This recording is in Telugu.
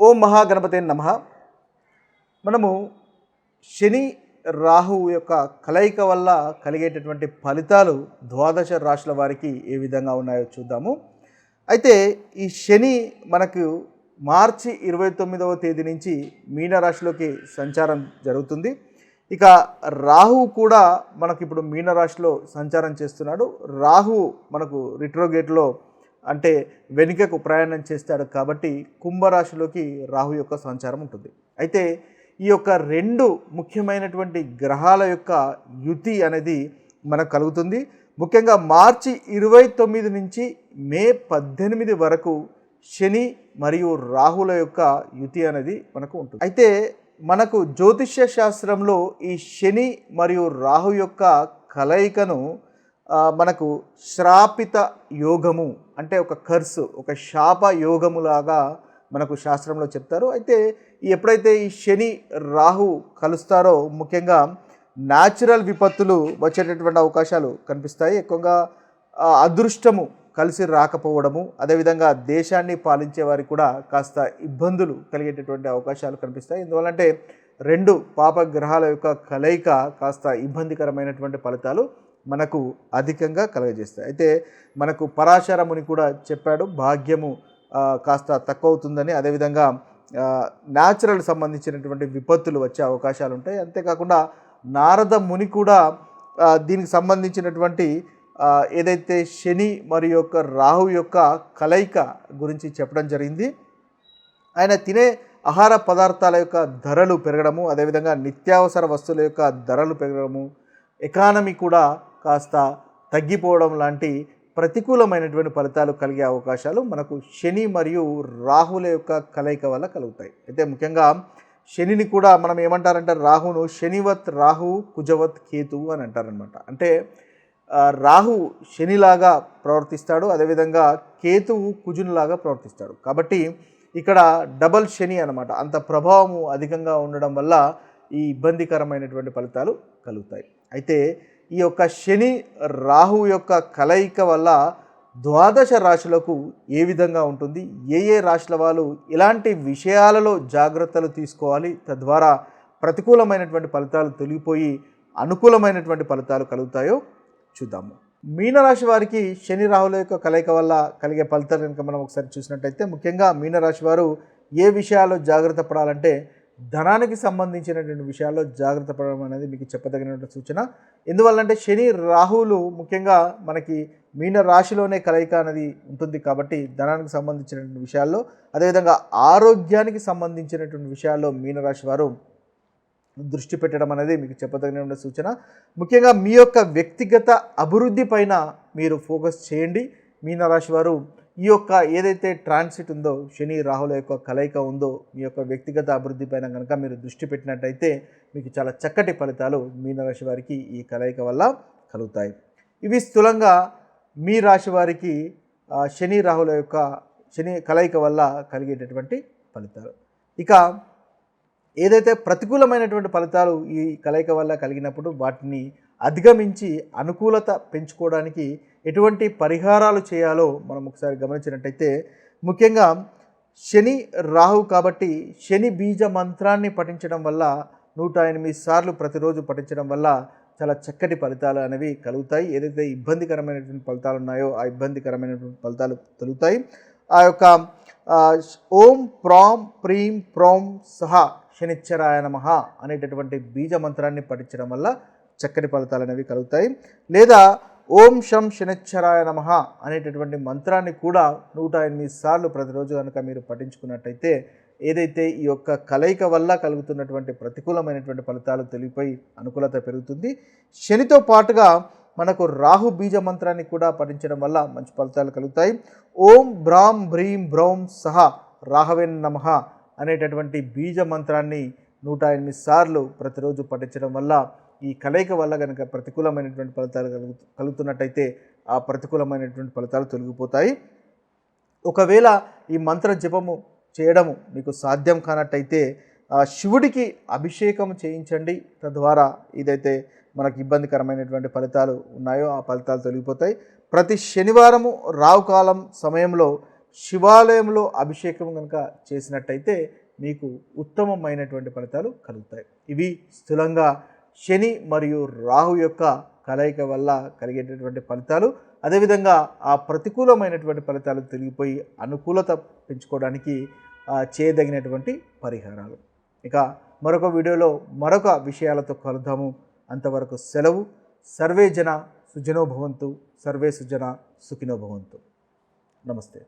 ఓం మహాగణపతే నమ. మనము శని రాహువు యొక్క కలయిక వల్ల కలిగేటటువంటి ఫలితాలు ద్వాదశ రాశుల వారికి ఏ విధంగా ఉన్నాయో చూద్దాము. అయితే ఈ శని మనకు మార్చి ఇరవై తొమ్మిదవ తేదీ నుంచి మీనరాశిలోకి సంచారం జరుగుతుంది. ఇక రాహువు కూడా మనకి ఇప్పుడు మీనరాశిలో సంచారం చేస్తున్నాడు. రాహువు మనకు రిట్రోగేట్లో అంటే వెనుకకు ప్రయాణం చేస్తాడు కాబట్టి కుంభరాశిలోకి రాహు యొక్క సంచారం ఉంటుంది. అయితే ఈ యొక్క రెండు ముఖ్యమైనటువంటి గ్రహాల యొక్క యుతి అనేది మనకు కలుగుతుంది. ముఖ్యంగా మార్చి ఇరవై తొమ్మిది నుంచి మే పద్దెనిమిది వరకు శని మరియు రాహుల యొక్క యుతి అనేది మనకు ఉంటుంది. అయితే మనకు జ్యోతిష్య శాస్త్రంలో ఈ శని మరియు రాహు యొక్క కలయికను మనకు శ్రాపిత యోగము అంటే ఒక కర్సు ఒక శాప యోగములాగా మనకు శాస్త్రంలో చెప్తారు. అయితే ఎప్పుడైతే ఈ శని రాహు కలుస్తారో ముఖ్యంగా న్యాచురల్ విపత్తులు వచ్చేటటువంటి అవకాశాలు కనిపిస్తాయి. ఎక్కువగా అదృష్టము కలిసి రాకపోవడము అదేవిధంగా దేశాన్ని పాలించే వారికి కూడా కాస్త ఇబ్బందులు కలిగేటటువంటి అవకాశాలు కనిపిస్తాయి. ఎందువల్లంటే రెండు పాప గ్రహాల యొక్క కలయిక కాస్త ఇబ్బందికరమైనటువంటి ఫలితాలు మనకు అధికంగా కలగజేస్తాయి. అయితే మనకు పరాశరముని కూడా చెప్పాడు భాగ్యము కాస్త తక్కువ అవుతుందని అదేవిధంగా న్యాచురల్ సంబంధించినటువంటి విపత్తులు వచ్చే అవకాశాలు ఉంటాయి. అంతేకాకుండా నారద ముని కూడా దీనికి సంబంధించినటువంటి ఏదైతే శని మరియు యొక్క రాహు యొక్క కలయిక గురించి చెప్పడం జరిగింది. ఆయన తినే ఆహార పదార్థాల యొక్క ధరలు పెరగడము అదేవిధంగా నిత్యావసర వస్తువుల యొక్క ధరలు పెరగడము ఎకానమీ కూడా కాస్త తగ్గిపోవడం లాంటి ప్రతికూలమైనటువంటి ఫలితాలు కలిగే అవకాశాలు మనకు శని మరియు రాహుల యొక్క కలయిక వల్ల కలుగుతాయి. అయితే ముఖ్యంగా శనిని కూడా మనం ఏమంటారంటే రాహును శనివత్ రాహు కుజవత్ కేతు అని అంటారనమాట అంటే రాహు శనిలాగా ప్రవర్తిస్తాడు అదేవిధంగా కేతువు కుజునిలాగా ప్రవర్తిస్తాడు. కాబట్టి ఇక్కడ డబల్ శని అన్నమాట. అంత ప్రభావము అధికంగా ఉండడం వల్ల ఈ ఇబ్బందికరమైనటువంటి ఫలితాలు కలుగుతాయి. అయితే ఈ యొక్క శని రాహు యొక్క కలయిక వల్ల ద్వాదశ రాశులకు ఏ విధంగా ఉంటుంది? ఏ ఏ రాశుల వాళ్ళు ఎలాంటి విషయాలలో జాగ్రత్తలు తీసుకోవాలి? తద్వారా ప్రతికూలమైనటువంటి ఫలితాలు తొలగిపోయి అనుకూలమైనటువంటి ఫలితాలు కలుగుతాయో చూద్దాము. మీనరాశి వారికి శని రాహుల యొక్క కలయిక వల్ల కలిగే ఫలితాలు కనుక మనం ఒకసారి చూసినట్టయితే ముఖ్యంగా మీనరాశి వారు ఏ విషయాల్లో జాగ్రత్త పడాలంటే ధనానికి సంబంధించినటువంటి విషయాల్లో జాగ్రత్త పడడం అనేది మీకు చెప్పదగినటువంటి సూచన. ఎందువల్లంటే శని రాహువులు ముఖ్యంగా మనకి మీన రాశిలోనే కలయిక అనేది ఉంటుంది కాబట్టి ధనానికి సంబంధించినటువంటి విషయాల్లో అదేవిధంగా ఆరోగ్యానికి సంబంధించినటువంటి విషయాల్లో మీనరాశి వారు దృష్టి పెట్టడం అనేది మీకు చెప్పదగిన సూచన. ముఖ్యంగా మీ యొక్క వ్యక్తిగత అభివృద్ధి పైన మీరు ఫోకస్ చేయండి. మీనరాశి వారు ఈ యొక్క ఏదైతే ట్రాన్సిట్ ఉందో శని రాహుల యొక్క కలయిక ఉందో మీ యొక్క వ్యక్తిగత అభివృద్ధి పైన కనుక మీరు దృష్టి పెట్టినట్టయితే మీకు చాలా చక్కటి ఫలితాలు మీనరాశి వారికి ఈ కలయిక వల్ల కలుగుతాయి. ఇవి స్థూలంగా మీ రాశి వారికి శని రాహుల యొక్క శని కలయిక వల్ల కలిగేటటువంటి ఫలితాలు. ఇక ఏదైతే ప్రతికూలమైనటువంటి ఫలితాలు ఈ కలయిక వల్ల కలిగినప్పుడు వాటిని అధిగమించి అనుకూలత పెంచుకోవడానికి ఎటువంటి పరిహారాలు చేయాలో మనం ఒకసారి గమనించినట్టయితే ముఖ్యంగా శని రాహు కాబట్టి శని బీజ మంత్రాన్ని పఠించడం వల్ల నూట ఎనిమిది సార్లు ప్రతిరోజు పఠించడం వల్ల చాలా చక్కటి ఫలితాలు అనేవి కలుగుతాయి. ఏదైతే ఇబ్బందికరమైనటువంటి ఫలితాలు ఉన్నాయో ఆ ఇబ్బందికరమైనటువంటి ఫలితాలు తొలుగుతాయి. ఆ యొక్క ఓం ప్రాం ప్రీం ప్రోం సహా శనిచ్చరాయ నమః అనేటటువంటి బీజ మంత్రాన్ని పఠించడం వల్ల చక్కటి ఫలితాలు అనేవి కలుగుతాయి. లేదా ఓం శం శనిచ్చరాయ నమః అనేటటువంటి మంత్రాన్ని కూడా నూట ఎనిమిది సార్లు ప్రతిరోజు కనుక మీరు పఠించుకున్నట్టయితే ఏదైతే ఈ యొక్క కలయిక వల్ల కలుగుతున్నటువంటి ప్రతికూలమైనటువంటి ఫలితాలు తెలిపోయి అనుకూలత పెరుగుతుంది. శనితో పాటుగా మనకు రాహు బీజ మంత్రాన్ని కూడా పఠించడం వల్ల మంచి ఫలితాలు కలుగుతాయి. ఓం భ్రాం భ్రీం భ్రౌం సహా రాహవెన్ నమః అనేటటువంటి బీజ మంత్రాన్ని నూట ఎనిమిది సార్లు ప్రతిరోజు పఠించడం వల్ల ఈ కలయిక వల్ల కనుక ప్రతికూలమైనటువంటి ఫలితాలు కలుగు కలుగుతున్నట్టయితే ఆ ప్రతికూలమైనటువంటి ఫలితాలు తొలగిపోతాయి. ఒకవేళ ఈ మంత్ర జపము చేయడము మీకు సాధ్యం కానట్టయితే శివుడికి అభిషేకం చేయించండి. తద్వారా ఇదైతే మనకు ఇబ్బందికరమైనటువంటి ఫలితాలు ఉన్నాయో ఆ ఫలితాలు తొలగిపోతాయి. ప్రతి శనివారము రావుకాలం సమయంలో శివాలయంలో అభిషేకం కనుక చేసినట్టయితే మీకు ఉత్తమమైనటువంటి ఫలితాలు కలుగుతాయి. ఇవి స్థూలంగా శని మరియు రాహు యొక్క కలయిక వల్ల కలిగేటటువంటి ఫలితాలు అదేవిధంగా ఆ ప్రతికూలమైనటువంటి ఫలితాలు తిరిగిపోయి అనుకూలత పెంచుకోవడానికి చేయదగినటువంటి పరిహారాలు. ఇక మరొక వీడియోలో మరొక విషయాలతో కలుద్దాము. అంతవరకు సెలవు. సర్వే జన సుజనోభవంతు సర్వే సుజన సుఖినోభవంతు నమస్తే.